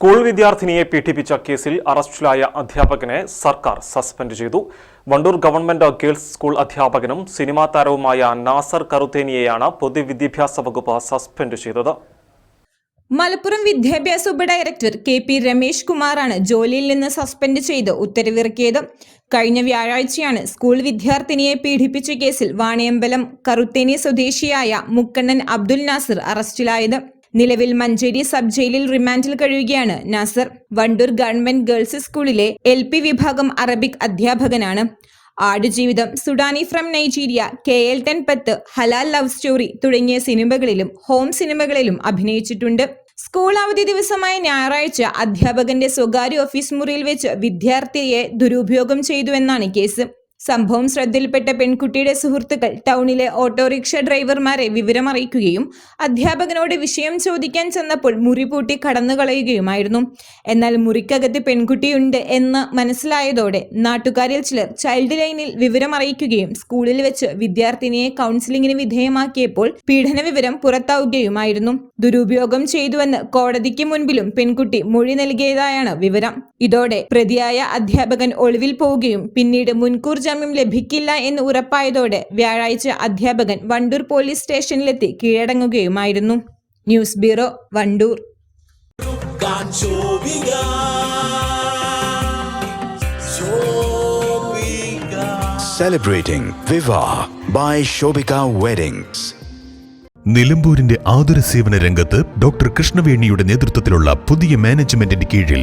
School വിദ്യാർത്ഥിനിയെ പീഡിപ്പിച്ച കേസിൽ അറസ്റ്റിലായ അധ്യാപകനെ സർക്കാർ സസ്പെൻഡ് ചെയ്തു. വണ്ടൂർ ഗവൺമെന്റ് ഗേൾസ് സ്കൂൾ അധ്യാപകനും സിനിമാ താരവുമായ നാസർ കറുത്തേനിയെയാണ് പൊതുവിദ്യാഭ്യാസ വകുപ്പ് സസ്പെൻഡ് ചെയ്തത്. മലപ്പുറം വിദ്യാഭ്യാസ ഉപഡയറക്ടർ കെ പി രമേശ് കുമാറാണ് ജോലിയിൽ നിന്ന് സസ്പെൻഡ് ചെയ്ത് ഉത്തരവിറക്കിയത്. കഴിഞ്ഞ വ്യാഴാഴ്ചയാണ് സ്കൂൾ വിദ്യാർത്ഥിനിയെ പീഡിപ്പിച്ച കേസിൽ വാണിയമ്പലം കറുത്തേനി സ്വദേശിയായ മുക്കണ്ണൻ അബ്ദുൽ നാസർ അറസ്റ്റിലായത്. നിലവിൽ മഞ്ചേരി സബ് ജയിലിൽ റിമാൻഡിൽ കഴിയുകയാണ്. നാസർ വണ്ടൂർ ഗവൺമെന്റ് ഗേൾസ് സ്കൂളിലെ എൽ വിഭാഗം അറബിക് അധ്യാപകനാണ്. Aadujeevitham Sudani from Nigeria K L ten പത്ത് ഹലാൽ ലവ് സ്റ്റോറി തുടങ്ങിയ സിനിമകളിലും ഹോം സിനിമകളിലും അഭിനയിച്ചിട്ടുണ്ട്. സ്കൂൾ അവധി ദിവസമായ ഞായറാഴ്ച അധ്യാപകന്റെ സ്വകാര്യ ഓഫീസ് മുറിയിൽ വെച്ച് വിദ്യാർത്ഥിയെ ദുരുപയോഗം ചെയ്തുവെന്നാണ് കേസ്. സംഭവം ശ്രദ്ധയിൽപ്പെട്ട പെൺകുട്ടിയുടെ സുഹൃത്തുക്കൾ ടൗണിലെ ഓട്ടോറിക്ഷ ഡ്രൈവർമാരെ വിവരമറിയിക്കുകയും അധ്യാപകനോട് വിഷയം ചോദിക്കാൻ ചെന്നപ്പോൾ മുറി പൂട്ടി കടന്നുകളയുകയുമായിരുന്നു. എന്നാൽ മുറിക്കകത്ത് പെൺകുട്ടിയുണ്ട് എന്ന് മനസ്സിലായതോടെ നാട്ടുകാരിൽ ചിലർ ചൈൽഡ് ലൈനിൽ വിവരമറിയിക്കുകയും സ്കൂളിൽ വെച്ച് വിദ്യാർത്ഥിനിയെ കൗൺസിലിംഗിന് വിധേയമാക്കിയപ്പോൾ പീഡന വിവരം പുറത്താവുകയുമായിരുന്നു. ദുരുപയോഗം ചെയ്തുവെന്ന് കോടതിക്ക് മുൻപിലും പെൺകുട്ടി മൊഴി നൽകിയതായാണ് വിവരം. ഇതോടെ പ്രതിയായ അധ്യാപകൻ ഒളിവിൽ പോവുകയും പിന്നീട് മുൻകൂർ ജാമ്യം ലഭിക്കില്ല എന്ന് ഉറപ്പായതോടെ വ്യാഴാഴ്ച അധ്യാപകൻ വണ്ടൂർ പോലീസ് സ്റ്റേഷനിലെത്തി കീഴടങ്ങുകയുമായിരുന്നു. News bureau Wandoor. Celebrating Viva by Shobika Weddings. നിലമ്പൂരിന്റെ ആതുര സേവന രംഗത്ത് ഡോക്ടർ കൃഷ്ണവേണിയുടെ നേതൃത്വത്തിലുള്ള പുതിയ മാനേജ്മെന്റിന്റെ കീഴിൽ